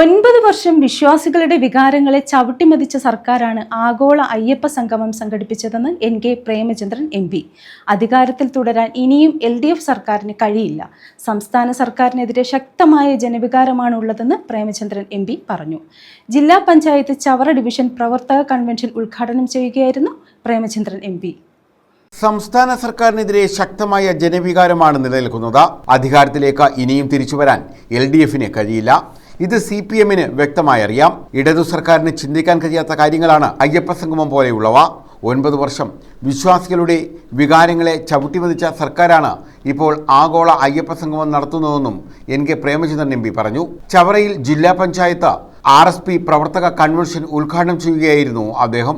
ഒൻപത് വർഷം വിശ്വാസികളുടെ വികാരങ്ങളെ ചവിട്ടിമതിച്ച സർക്കാരാണ് ആഗോള അയ്യപ്പ സംഗമം സംഘടിപ്പിച്ചതെന്ന് N K Premachandran M P. അധികാരത്തിൽ തുടരാൻ ഇനിയും എൽ ഡി എഫ് സർക്കാരിന് കഴിയില്ല. സംസ്ഥാന സർക്കാരിനെതിരെ ശക്തമായ ജനവികാരമാണ് ഉള്ളതെന്ന് പ്രേമചന്ദ്രൻ എം പി പറഞ്ഞു. ജില്ലാ പഞ്ചായത്ത് ചവറ ഡിവിഷൻ പ്രവർത്തക കൺവെൻഷൻ ഉദ്ഘാടനം ചെയ്യുകയായിരുന്നു പ്രേമചന്ദ്രൻ എം പി. സംസ്ഥാന സർക്കാരിനെതിരെ ശക്തമായ ജനവികാരമാണ് നിലനിൽക്കുന്നത്. അധികാരത്തിലേക്ക് ഇനിയും തിരിച്ചുവരാൻ എൽ ഡി എഫിന് കഴിയില്ല. ഇത് സി പി എമ്മിന് വ്യക്തമായി അറിയാം. ഇടതു സർക്കാരിന് ചിന്തിക്കാൻ കഴിയാത്ത കാര്യങ്ങളാണ് അയ്യപ്പ സംഗമം പോലെയുള്ളവ. ഒൻപത് വർഷം വിശ്വാസികളുടെ വികാരങ്ങളെ ചവിട്ടിമതിച്ച സർക്കാരാണ് ഇപ്പോൾ ആഗോള അയ്യപ്പ സംഗമം നടത്തുന്നതെന്നും N K Premachandran M P പറഞ്ഞു. ചവറയിൽ ജില്ലാ പഞ്ചായത്ത് ആർ എസ് പി പ്രവർത്തക കൺവെൻഷൻ ഉദ്ഘാടനം ചെയ്യുകയായിരുന്നു അദ്ദേഹം.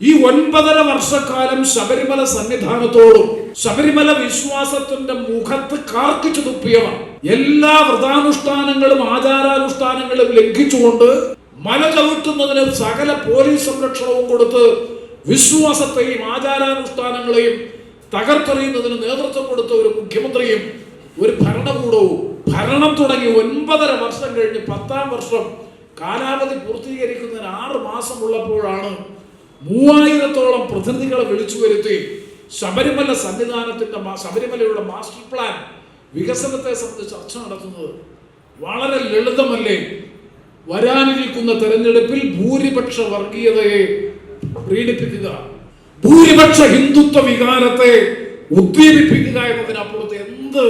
ഈ ഒൻപതര വർഷക്കാലം ശബരിമല സന്നിധാനത്തോടും ശബരിമല വിശ്വാസത്തിന്റെ മുഖത്ത് കാർക്കിച്ചു തുപ്പിയവർ എല്ലാ വ്രതാനുഷ്ഠാനങ്ങളും ആചാരാനുഷ്ഠാനങ്ങളും ലംഘിച്ചുകൊണ്ട് മല ചവിട്ടുന്നതിന് സകല പോലീസ് സംരക്ഷണവും കൊടുത്ത് വിശ്വാസത്തെയും ആചാരാനുഷ്ഠാനങ്ങളെയും തകർത്തെറിയുന്നതിന് നേതൃത്വം കൊടുത്ത ഒരു മുഖ്യമന്ത്രിയും ഒരു ഭരണകൂടവും ഭരണം തുടങ്ങി ഒൻപതര വർഷം കഴിഞ്ഞ് പത്താം വർഷം കാലാവധി പൂർത്തീകരിക്കുന്നതിന് ആറ് മാസമുള്ളപ്പോഴാണ് മൂവായിരത്തോളം പ്രതിനിധികളെ വിളിച്ചു വരുത്തി ശബരിമല സന്നിധാനത്തിന്റെ ശബരിമലയുടെ മാസ്റ്റർ പ്ലാൻ വികസനത്തെ സംബന്ധിച്ച് ചർച്ച നടത്തുന്നത് വളരെ ലളിതമല്ലേ? വരാനിരിക്കുന്ന തെരഞ്ഞെടുപ്പിൽ ഭൂരിപക്ഷ വർഗീയതയെ പ്രീണിപ്പിക്കുക ഭൂരിപക്ഷ ഹിന്ദുത്വ വികാരത്തെ ഉദ്ദീപിപ്പിക്കുക എന്നതിനപ്പുറത്ത് എന്ത്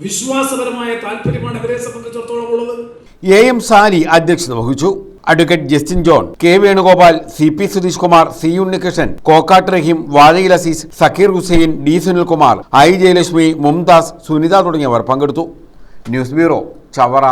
വിശ്വാസപരമായ താല്പര്യമാണ് ഇവരെ സംബന്ധിച്ചിടത്തോളം ഉള്ളത്? എ എം സാനി അധ്യക്ഷത വഹിച്ചു. Advocate Justin John K Venugopal C P Sudheesh Kumar C Unnikrishnan Kokkat Raheem Vazhayil Azeez Sakir Hussain D Sunilkumar I Jayalakshmi Mumtaz Sunitha തുടങ്ങിയവർ പങ്കെടുത്തു. News bureau Chavara.